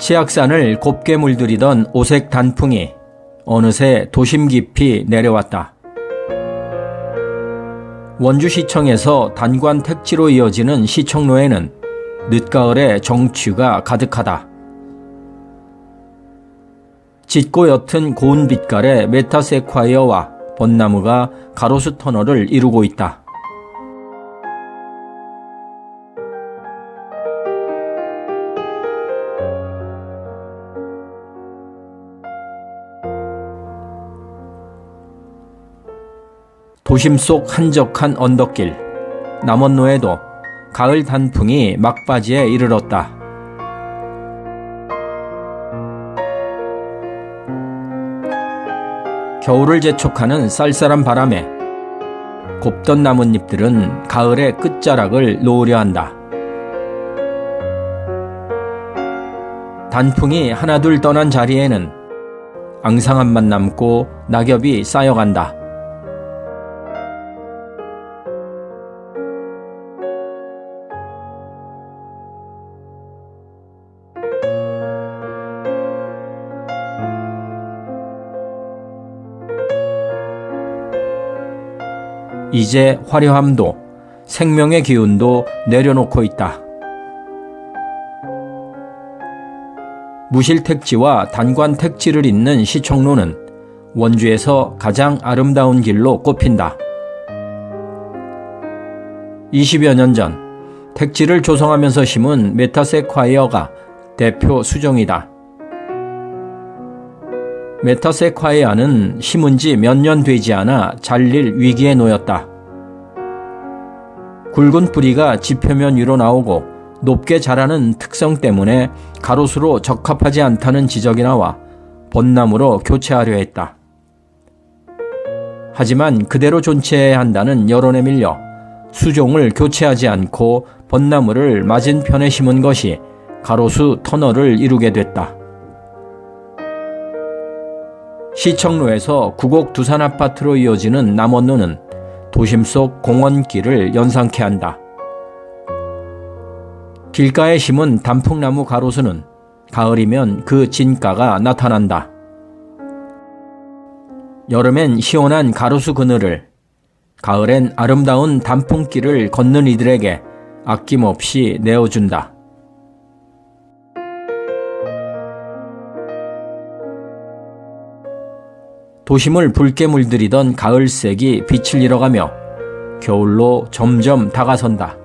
치악산을 곱게 물들이던 오색 단풍이 어느새 도심 깊이 내려왔다. 원주시청에서 단관 택지로 이어지는 시청로에는 늦가을의 정취가 가득하다. 짙고 옅은 고운 빛깔의 메타세콰이어와 벚나무가 가로수 터널을 이루고 있다. 도심 속 한적한 언덕길, 남원로에도 가을 단풍이 막바지에 이르렀다. 겨울을 재촉하는 쌀쌀한 바람에 곱던 나뭇잎들은 가을의 끝자락을 놓으려 한다. 단풍이 하나둘 떠난 자리에는 앙상함만 남고 낙엽이 쌓여간다. 이제 화려함도 생명의 기운도 내려놓고 있다. 무실택지와 단관택지를 잇는 시청로는 원주에서 가장 아름다운 길로 꼽힌다. 20여 년 전 택지를 조성하면서 심은 메타세콰이어가 대표 수종이다. 메타세콰이아는 심은 지 몇 년 되지 않아 잘릴 위기에 놓였다. 굵은 뿌리가 지표면 위로 나오고 높게 자라는 특성 때문에 가로수로 적합하지 않다는 지적이 나와 벚나무로 교체하려 했다. 하지만 그대로 존치해야 한다는 여론에 밀려 수종을 교체하지 않고 벚나무를 맞은편에 심은 것이 가로수 터널을 이루게 됐다. 시청로에서 구곡 두산 아파트로 이어지는 남원로는 도심 속 공원길을 연상케 한다. 길가에 심은 단풍나무 가로수는 가을이면 그 진가가 나타난다. 여름엔 시원한 가로수 그늘을, 가을엔 아름다운 단풍길을 걷는 이들에게 아낌없이 내어준다. 도심을 붉게 물들이던 가을색이 빛을 잃어가며 겨울로 점점 다가선다.